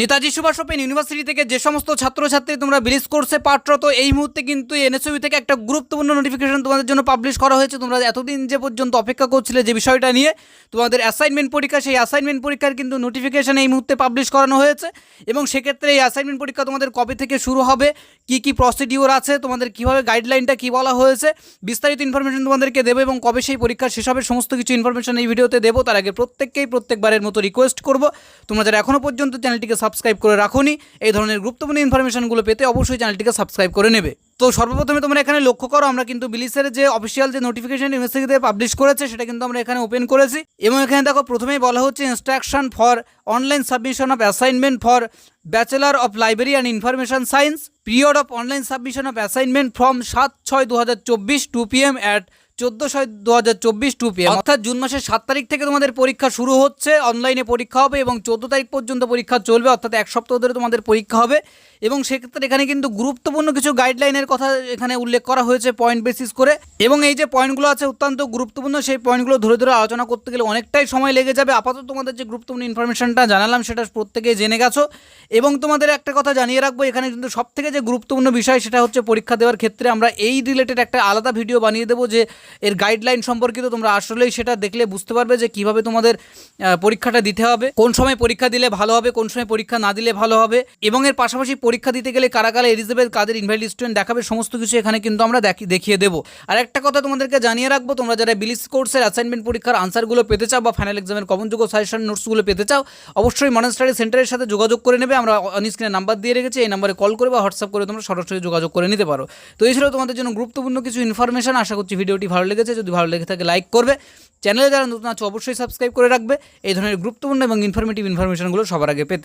Netaji Subhash open university থেকে যে সমস্ত ছাত্রছাত্রী তোমরা বিলিজ কোর্সে পাঠরত, এই মুহূর্তে কিন্তু এনএসইউ থেকে একটা গুরুত্বপূর্ণ নোটিফিকেশন তোমাদের জন্য পাবলিশ করা হয়েছে। তোমরা এতদিন যে পর্যন্ত অপেক্ষা করছিলে যে বিষয়টা নিয়ে, তোমাদের অ্যাসাইনমেন্ট পরীক্ষা, সেই অ্যাসাইনমেন্ট পরীক্ষার কিন্তু নোটিফিকেশন এই মুহূর্তে পাবলিশ করানো হয়েছে এবং সেক্ষেত্রে এই অ্যাসাইনমেন্ট পরীক্ষা তোমাদের কবে থেকে শুরু হবে, কি কি প্রসিডিওর আছে, তোমাদের কীভাবে গাইডলাইনটা কি বলা হয়েছে, বিস্তারিত ইনফরমেশন তোমাদেরকে দেবো এবং কবে সেই পরীক্ষা শেষ হবে, সমস্ত কিছু ইনফরমেশন এই ভিডিওতে দেবো। তার আগে প্রত্যেককেই প্রত্যেকবারের মতো রিকোয়েস্ট করব। তোমরা যারা এখনও পর্যন্ত চ্যানেলটিকে সাবস্ক্রাইব করে রাখোনি। এই ধরনের গুরুত্বপূর্ণ ইনফরমেশনগুলো পেতে অবশ্যই চ্যানেলটিকে সাবস্ক্রাইব করে নেবে। তো সর্বপ্রথমে তোমরা এখানে লক্ষ্য করো, আমরা কিন্তু বিলিসের যে অফিসিয়াল যে নোটিফিকেশন ইউনিভার্সিটিতে পাবলিশ করেছে, সেটা কিন্তু আমরা এখানে ওপেন করেছি। এবং এখানে দেখো, প্রথমেই বলা হচ্ছে instruction for online submission of assignment for bachelor of library and information science period of online submission of assignment from সাত ছয় দু হাজার চব্বিশ টু পি এম অ্যাট চোদ্দ ছয় দু হাজার চব্বিশ টু পি অর্থাৎ জুন মাসের সাত তারিখ থেকে তোমাদের পরীক্ষা শুরু হচ্ছে। অনলাইনে পরীক্ষা হবে এবং চোদ্দ তারিখ পর্যন্ত পরীক্ষা চলবে, অর্থাৎ এক সপ্তাহ ধরে তোমাদের পরীক্ষা হবে। এবং সেক্ষেত্রে এখানে কিন্তু গুরুত্বপূর্ণ কিছু গাইডলাইনের কথা এখানে উল্লেখ করা হয়েছে পয়েন্ট বেসিস করে। এবং এই যে পয়েন্টগুলো আছে অত্যন্ত গুরুত্বপূর্ণ, সেই পয়েন্টগুলো ধরে ধরে আলোচনা করতে গেলে অনেকটাই সময় লেগে যাবে। আপাতত তোমাদের যে গুরুত্বপূর্ণ ইনফরমেশনটা জানালাম, সেটা প্রত্যেকে জেনে গেছো। এবং তোমাদের একটা কথা জানিয়ে রাখব, এখানে কিন্তু সব থেকে যে গুরুত্বপূর্ণ বিষয়, সেটা হচ্ছে পরীক্ষা দেওয়ার ক্ষেত্রে আমরা এই রিলেটেড একটা আলাদা ভিডিও বানিয়ে দেবো যে এর গাইডলাইন সম্পর্কিত তোমরা আসলেই সেটা দেখলে বুঝতে পারবে যে কীভাবে তোমাদের পরীক্ষাটা দিতে হবে, কোন সময় পরীক্ষা দিলে ভালো হবে, কোন সময় পরীক্ষা না দিলে ভালো হবে। এবং এর পাশাপাশি পরীক্ষা দিতে গেলে কারা কারা এলিজিবেল কাদের ইনভাইট স্টুডেন্ট দেখাবে, সমস্ত কিছু এখানে কিন্তু আমরা দেখি- দেখিয়ে দেবো। আর একটা কথা তোমাদেরকে জানিয়ে রাখব, তোমরা যারা বিলিস কোর্সের অ্যাসাইনমেন্ট পরীক্ষার আনসারগুলো পেতে চাও বা ফাইনাল এক্সামের কমনযোগ্য সাজেশন নোটসগুলো পেতে চাও, অবশ্যই মডার্ন স্টাডি সেন্টারের সাথে যোগাযোগ করে নেবে। আমরা অনস্ক্রিনে নাম্বার দিয়ে রেখেছি, এই নাম্বারে কল করে বা হোয়াটসঅ্যাপ করে তোমরা সরাসরি যোগাযোগ করে নিতে পারো। তো এই ছিল তোমাদের জন্য গুরুত্বপূর্ণ কিছু ইনফরমেশন আশা করছি ভিডিওটি ভালো লেগেছে, যদি ভালো লেগে থাকে লাইক করবে। চ্যানেলে যারা নতুন আছে, অবশ্যই সাবস্ক্রাইব করে রাখবে। এই ধরনের গুরুত্বপূর্ণ এবং ইনফরমেটিভ ইনফরমেশনগুলো সবার আগে পেতে।